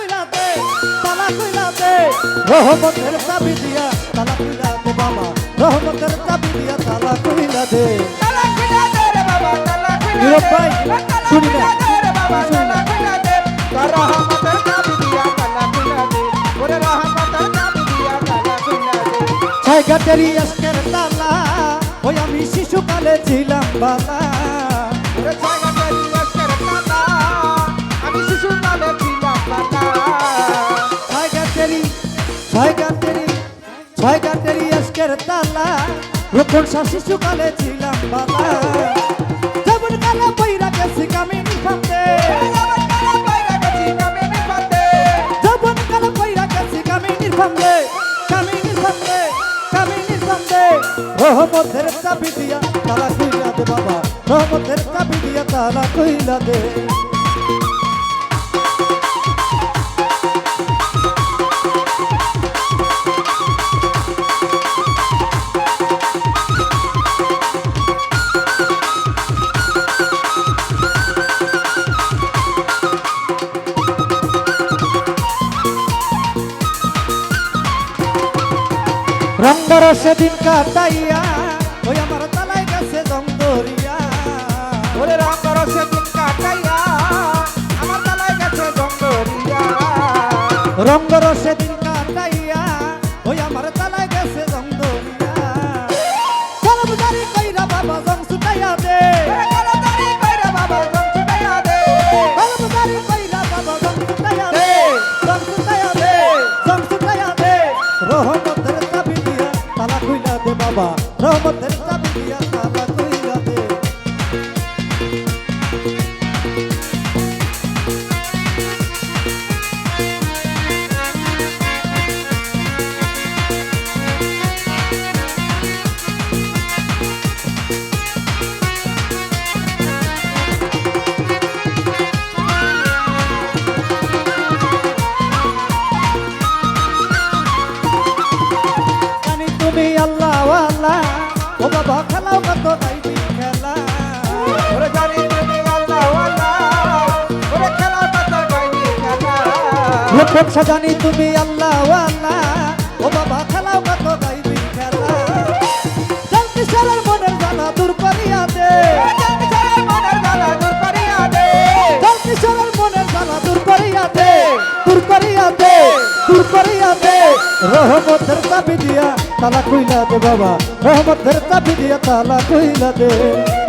কইলা দে তালা কইলা দে রহমতের চাবি দিয়া তালা কইলা দে বাবা রহমতের চাবি দিয়া তালা কইলা দে তালা খুলে দে রে বাবা তালা খুলে দে। ভাই, শুনি না। রে বাবা তালা খুলে দে। তোর রহমতের চাবি দিয়া তালা খুলে দে। ওরে রহমতের চাবি দিয়া তালা খুলে দে। ছয়ঘাটেরই আজকের তালা ওই আমি শিশুকালে ছিলাম বালা ওরে ছয়গাছের ছয়ঘাটেরই আজকের তালা রক্ষণ শিশুকালে ছিলাম বালা যেমন কালে বইরা গেছি কামিনী ফান্দে আমার কালা বাইরা গেছি কামিনীর ফান্দে কামিনীর ফান্দে কামিনীর ফান্দে রহমতের চাবি দিয়া তালা কইলা দে বাবা রহমতের চাবি দিয়া তালা কইলা দে রঙ্গর সেদিন কাটাইয়া ওই আমার তালাই গেছে দন্দরিয়া ওরে রঙর সেদিন কাটাইয়া, আমার তালাই গেছে ডঙ্গরিয়া। রঙ্গর সেদিন কাটাইয়া বাবা রহমতের বাবা খেলাও কত গাইবি খেলা। ওরে জানি তুমি আল্লাহ আল্লাহ, ওরে খেলা। খেলা। সাজানি তুমি আল্লাহ আল্লাহ। ও বাবা খেলাও রহমতের চাবি দিয়া তালা কইলা দে বাবা। রহমতের চাবি দিয়া তালা কইলা দে।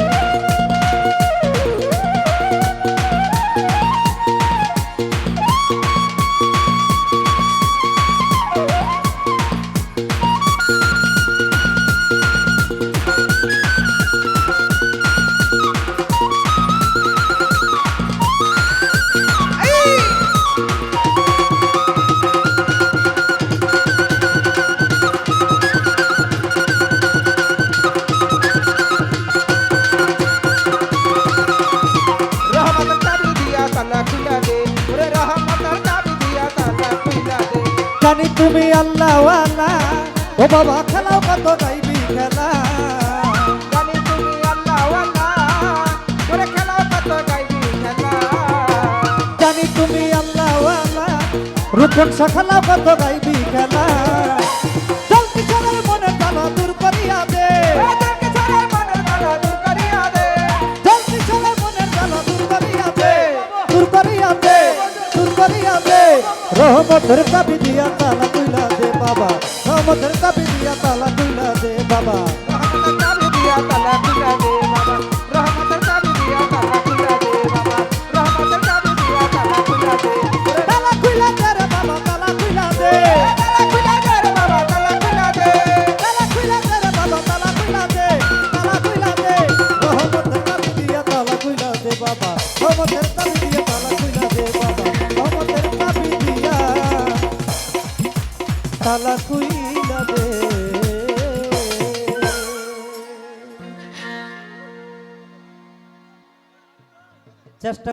তুমি আল্লাহ ও বাবা, খেলাও কত গাইবি খেলা। জানি তুমি আল্লাহ রূপন সখালা কত গাইবি খেলা। রহমতের চাবি দিয়া তালা কইলা দে বাবা রহমতের চাবি দিয়া তালা কইলা দে বাবা রহমতের চাবি দিয়া তালা খুলা দে বাবা। চেষ্টা